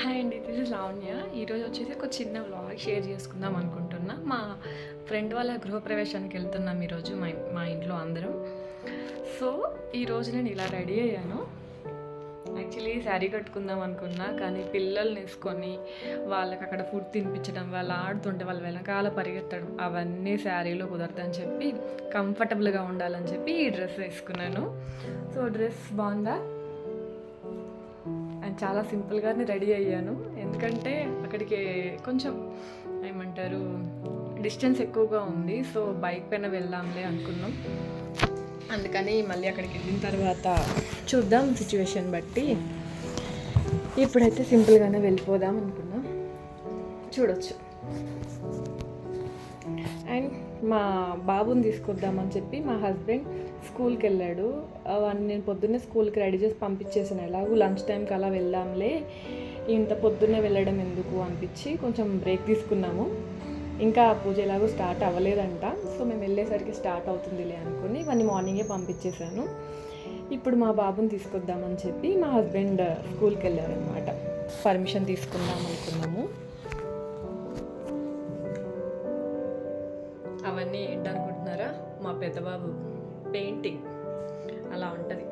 Hi అండి this is Lavanya. ఈరోజు వచ్చేసి ఒక చిన్న వ్లాగ్ షేర్ చేసుకుందాం అనుకుంటున్నా. మా ఫ్రెండ్ వాళ్ళ గృహప్రవేశానికి వెళ్తున్నాం ఈరోజు మా మా ఇంట్లో అందరం. సో ఈరోజు నేను ఇలా రెడీ అయ్యాను. యాక్చువల్లీ శారీ కట్టుకుందాం అనుకున్నా కానీ పిల్లల్ని వేసుకొని వాళ్ళకి అక్కడ ఫుడ్ తినిపించడం వాళ్ళు ఆడుతుంటే వాళ్ళ వెనకాల పరిగెత్తడం అవన్నీ శారీలో కుదరదని చెప్పి కంఫర్టబుల్గా ఉండాలని చెప్పి ఈ డ్రెస్ వేసుకున్నాను. సో డ్రెస్ బాగుందా? చాలా సింపుల్గానే రెడీ అయ్యాను. ఎందుకంటే అక్కడికి కొంచెం ఏమంటారు డిస్టెన్స్ ఎక్కువగా ఉంది. సో బైక్ పైన వెళ్దాంలే అనుకున్నాం. అందుకని మళ్ళీ అక్కడికి వెళ్ళిన తర్వాత చూద్దాం సిచ్యువేషన్ బట్టి. ఇప్పుడైతే సింపుల్గానే వెళ్ళిపోదాం అనుకున్నాం. చూడొచ్చు. అండ్ మా బాబుని తీసుకొద్దామని చెప్పి మా హస్బెండ్ స్కూల్కి వెళ్ళాడు నేను పొద్దున్నే స్కూల్కి రెడీ చేసి పంపించేసాను ఎలాగో లంచ్ టైంకి అలా వెళ్దాంలే. ఇంత పొద్దున్నే వెళ్ళడం ఎందుకు అనిపించి కొంచెం బ్రేక్ తీసుకున్నాము. ఇంకా పూజ ఎలాగో స్టార్ట్ అవ్వలేదంట. సో మేము వెళ్ళేసరికి స్టార్ట్ అవుతుందిలే అనుకుని ఇవన్నీ మార్నింగే పంపించేశాను. ఇప్పుడు మా బాబుని తీసుకొద్దామని చెప్పి మా హస్బెండ్ స్కూల్కి వెళ్ళారనమాట పర్మిషన్ తీసుకుందాం అనుకున్నాము. అవన్నీ ఏంటనుకుంటున్నారా? మా పెద్దబాబు పెయింటింగ్. అలా ఉంటుంది.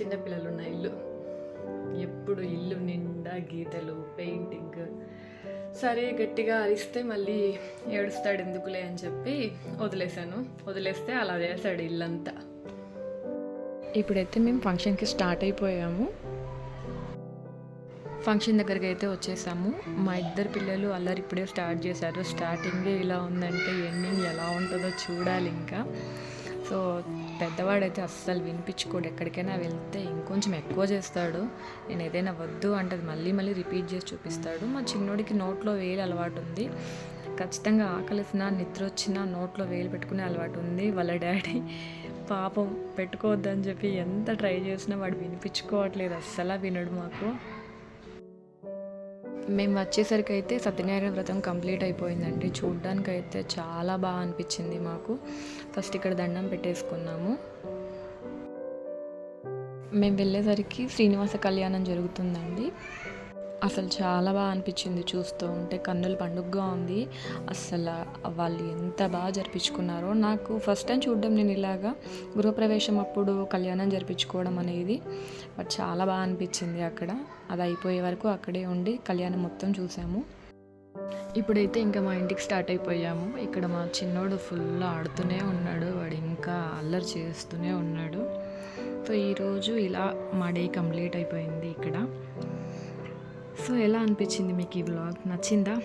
చిన్నపిల్లలు ఉన్న ఇల్లు. ఎప్పుడు ఇల్లు నిండా గీతలు పెయింటింగ్. సరే గట్టిగా అరిస్తే మళ్ళీ ఏడుస్తాడు ఎందుకులే అని చెప్పి వదిలేశాను. వదిలేస్తే అలా చేశాడు ఇల్లంతా. ఇప్పుడైతే మేము ఫంక్షన్కి స్టార్ట్ అయిపోయాము. ఫంక్షన్ దగ్గరికి అయితే వచ్చేసాము. మా ఇద్దరు పిల్లలు అల్లరి ఇప్పుడే స్టార్ట్ చేశారు. స్టార్టింగే ఇలా ఉందంటే ఎండింగ్ ఎలా ఉంటుందో చూడాలి ఇంకా. సో పెద్దవాడైతే అస్సలు వినిపించుకోడు. ఎక్కడికైనా వెళ్తే ఇంకొంచెం ఎక్కువ చేస్తాడు. నేను ఏదైనా వద్దు అంటే మళ్ళీ మళ్ళీ రిపీట్ చేసి చూపిస్తాడు. మా చిన్నోడికి నోట్లో వేలు అలవాటు ఉంది. ఖచ్చితంగా ఆకలిసినా నిద్ర వచ్చినా నోట్లో వేలు పెట్టుకునే అలవాటు ఉంది. వాళ్ళ డాడీ పాపం పెట్టుకోవద్దని చెప్పి ఎంత ట్రై చేసినా వాడు వినిపించుకోవట్లేదు. అస్సలు వినడు మాకు. మేము వచ్చేసరికి అయితే సత్యనారాయణ వ్రతం కంప్లీట్ అయిపోయిందండి. చూడ్డానికి అయితే చాలా బాగా అనిపించింది మాకు. ఫస్ట్ ఇక్కడ దండం పెట్టేసుకున్నాము. మేము వెళ్ళేసరికి శ్రీనివాస కళ్యాణం జరుగుతుందండి. అసలు చాలా బాగా అనిపించింది చూస్తూ ఉంటే. కన్నుల పండుగగా ఉంది. అసలు వాళ్ళు ఎంత బాగా జరిపించుకున్నారో. నాకు ఫస్ట్ టైం చూడడం నేను ఇలాగా గృహప్రవేశం అప్పుడు కళ్యాణం జరిపించుకోవడం అనేది. బట్ చాలా బాగా అనిపించింది అక్కడ. అది అయిపోయే వరకు అక్కడే ఉండి కళ్యాణం మొత్తం చూసాము. ఇప్పుడైతే ఇంకా మా ఇంటికి స్టార్ట్ అయిపోయాము. ఇక్కడ మా చిన్నోడు ఫుల్ ఆడుతూనే ఉన్నాడు. వాడు ఇంకా అల్లరి చేస్తూనే ఉన్నాడు. సో ఈరోజు ఇలా మా డే కంప్లీట్ అయిపోయింది ఇక్కడ. సో ఎలా అనిపించింది మీకు ఈ వ్లాగ్ నచ్చిందా?